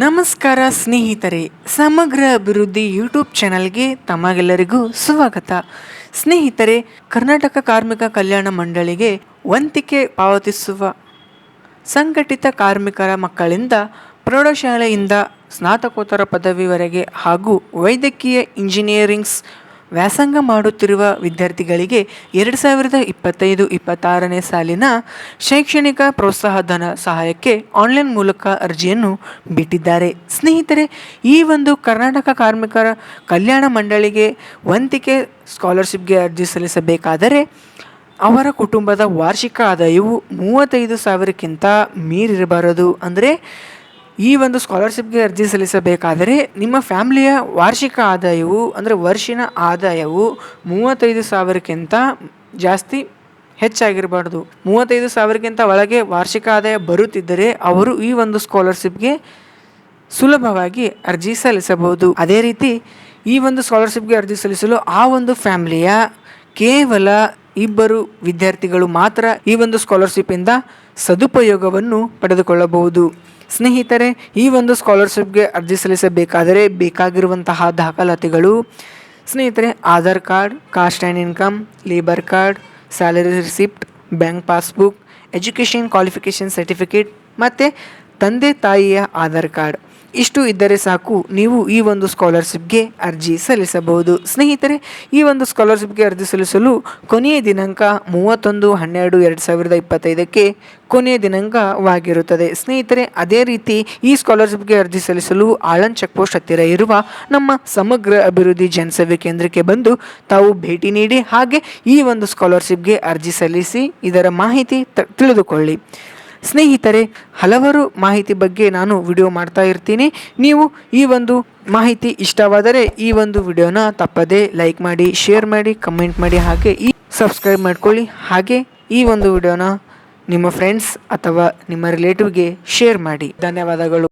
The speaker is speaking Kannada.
ನಮಸ್ಕಾರ ಸ್ನೇಹಿತರೆ, ಸಮಗ್ರ ಅಭಿವೃದ್ಧಿ ಯೂಟ್ಯೂಬ್ ಚಾನಲ್ಗೆ ತಮಗೆಲ್ಲರಿಗೂ ಸ್ವಾಗತ. ಸ್ನೇಹಿತರೆ, ಕರ್ನಾಟಕ ಕಾರ್ಮಿಕ ಕಲ್ಯಾಣ ಮಂಡಳಿಗೆ ವಂತಿಕೆ ಪಾವತಿಸುವ ಸಂಘಟಿತ ಕಾರ್ಮಿಕರ ಮಕ್ಕಳಿಂದ ಪ್ರೌಢಶಾಲೆಯಿಂದ ಸ್ನಾತಕೋತ್ತರ ಪದವಿವರೆಗೆ ಹಾಗೂ ವೈದ್ಯಕೀಯ ಇಂಜಿನಿಯರಿಂಗ್ಸ್ ವ್ಯಾಸಂಗ ಮಾಡುತ್ತಿರುವ ವಿದ್ಯಾರ್ಥಿಗಳಿಗೆ ಎರಡು ಸಾವಿರದ ಇಪ್ಪತ್ತೈದು ಇಪ್ಪತ್ತಾರನೇ ಸಾಲಿನ ಶೈಕ್ಷಣಿಕ ಪ್ರೋತ್ಸಾಹಧನ ಸಹಾಯಕ್ಕೆ ಆನ್ಲೈನ್ ಮೂಲಕ ಅರ್ಜಿಯನ್ನು ಬಿಟ್ಟಿದ್ದಾರೆ. ಸ್ನೇಹಿತರೆ, ಈ ಒಂದು ಕರ್ನಾಟಕ ಕಾರ್ಮಿಕರ ಕಲ್ಯಾಣ ಮಂಡಳಿಗೆ ವಂತಿಕೆ ಸ್ಕಾಲರ್ಶಿಪ್ಗೆ ಅರ್ಜಿ ಸಲ್ಲಿಸಬೇಕಾದರೆ ಅವರ ಕುಟುಂಬದ ವಾರ್ಷಿಕ ಆದಾಯವು ಮೂವತ್ತೈದು ಸಾವಿರಕ್ಕಿಂತ ಮೀರಿರಬಾರದು. ಅಂದರೆ ಈ ಒಂದು ಸ್ಕಾಲರ್ಶಿಪ್ಗೆ ಅರ್ಜಿ ಸಲ್ಲಿಸಬೇಕಾದರೆ ನಿಮ್ಮ ಫ್ಯಾಮಿಲಿಯ ವಾರ್ಷಿಕ ಆದಾಯವು, ಅಂದರೆ ವರ್ಷಿನ ಆದಾಯವು ಮೂವತ್ತೈದು ಸಾವಿರಕ್ಕಿಂತ ಜಾಸ್ತಿ ಹೆಚ್ಚಾಗಿರಬಾರ್ದು. ಮೂವತ್ತೈದು ಸಾವಿರಕ್ಕಿಂತ ಒಳಗೆ ವಾರ್ಷಿಕ ಆದಾಯ ಬರುತ್ತಿದ್ದರೆ ಅವರು ಈ ಒಂದು ಸ್ಕಾಲರ್ಶಿಪ್ಗೆ ಸುಲಭವಾಗಿ ಅರ್ಜಿ ಸಲ್ಲಿಸಬಹುದು. ಅದೇ ರೀತಿ ಈ ಒಂದು ಸ್ಕಾಲರ್ಶಿಪ್ಗೆ ಅರ್ಜಿ ಸಲ್ಲಿಸಲು ಆ ಒಂದು ಫ್ಯಾಮಿಲಿಯ ಕೇವಲ ಇಬ್ಬರು ವಿದ್ಯಾರ್ಥಿಗಳು ಮಾತ್ರ ಈ ಒಂದು ಸ್ಕಾಲರ್ಶಿಪ್ಪಿಂದ ಸದುಪಯೋಗವನ್ನು ಪಡೆದುಕೊಳ್ಳಬಹುದು. ಸ್ನೇಹಿತರೆ, ಈ ಒಂದು ಸ್ಕಾಲರ್ಶಿಪ್ಗೆ ಅರ್ಜಿ ಸಲ್ಲಿಸಬೇಕಾದರೆ ಬೇಕಾಗಿರುವಂತಹ ದಾಖಲಾತಿಗಳು, ಸ್ನೇಹಿತರೆ, Aadhaar card, caste and income, labour card, salary receipt, bank passbook, education qualification certificate ಮತ್ತು ತಂದೆ ತಾಯಿಯ ಆಧಾರ್ ಕಾರ್ಡ್. ಇಷ್ಟು ಇದ್ದರೆ ಸಾಕು, ನೀವು ಈ ಒಂದು ಸ್ಕಾಲರ್ಶಿಪ್ಗೆ ಅರ್ಜಿ ಸಲ್ಲಿಸಬಹುದು. ಸ್ನೇಹಿತರೆ, ಈ ಒಂದು ಸ್ಕಾಲರ್ಶಿಪ್ಗೆ ಅರ್ಜಿ ಸಲ್ಲಿಸಲು ಕೊನೆಯ ದಿನಾಂಕ ಮೂವತ್ತೊಂದು ಹನ್ನೆರಡು ಎರಡು ಸಾವಿರದ ಇಪ್ಪತ್ತೈದಕ್ಕೆ ಕೊನೆಯ ದಿನಾಂಕವಾಗಿರುತ್ತದೆ. ಸ್ನೇಹಿತರೆ, ಅದೇ ರೀತಿ ಈ ಸ್ಕಾಲರ್ಶಿಪ್ಗೆ ಅರ್ಜಿ ಸಲ್ಲಿಸಲು ಆಳನ್ ಚೆಕ್ ಪೋಸ್ಟ್ ಹತ್ತಿರ ಇರುವ ನಮ್ಮ ಸಮಗ್ರ ಅಭಿವೃದ್ಧಿ ಜನಸೇವೆ ಕೇಂದ್ರಕ್ಕೆ ಬಂದು ತಾವು ಭೇಟಿ ನೀಡಿ ಹಾಗೆ ಈ ಒಂದು ಸ್ಕಾಲರ್ಶಿಪ್ಗೆ ಅರ್ಜಿ ಸಲ್ಲಿಸಿ ಇದರ ಮಾಹಿತಿ ತಿಳಿದುಕೊಳ್ಳಿ. ಸ್ನೇಹಿತರೆ, ಹಲವಾರು ಮಾಹಿತಿ ಬಗ್ಗೆ ನಾನು ವಿಡಿಯೋ ಮಾಡ್ತಾ ಇರ್ತೀನಿ. ನೀವು ಈ ಒಂದು ಮಾಹಿತಿ ಇಷ್ಟವಾದರೆ ಈ ಒಂದು ವಿಡಿಯೋನ ತಪ್ಪದೇ ಲೈಕ್ ಮಾಡಿ, ಶೇರ್ ಮಾಡಿ, ಕಮೆಂಟ್ ಮಾಡಿ, ಹಾಗೆ ಈ ಸಬ್ಸ್ಕ್ರೈಬ್ ಮಾಡ್ಕೊಳ್ಳಿ. ಹಾಗೆ ಈ ಒಂದು ವಿಡಿಯೋನ ನಿಮ್ಮ ಫ್ರೆಂಡ್ಸ್ ಅಥವಾ ನಿಮ್ಮ ರಿಲೇಟಿವ್ಗೆ ಶೇರ್ ಮಾಡಿ. ಧನ್ಯವಾದಗಳು.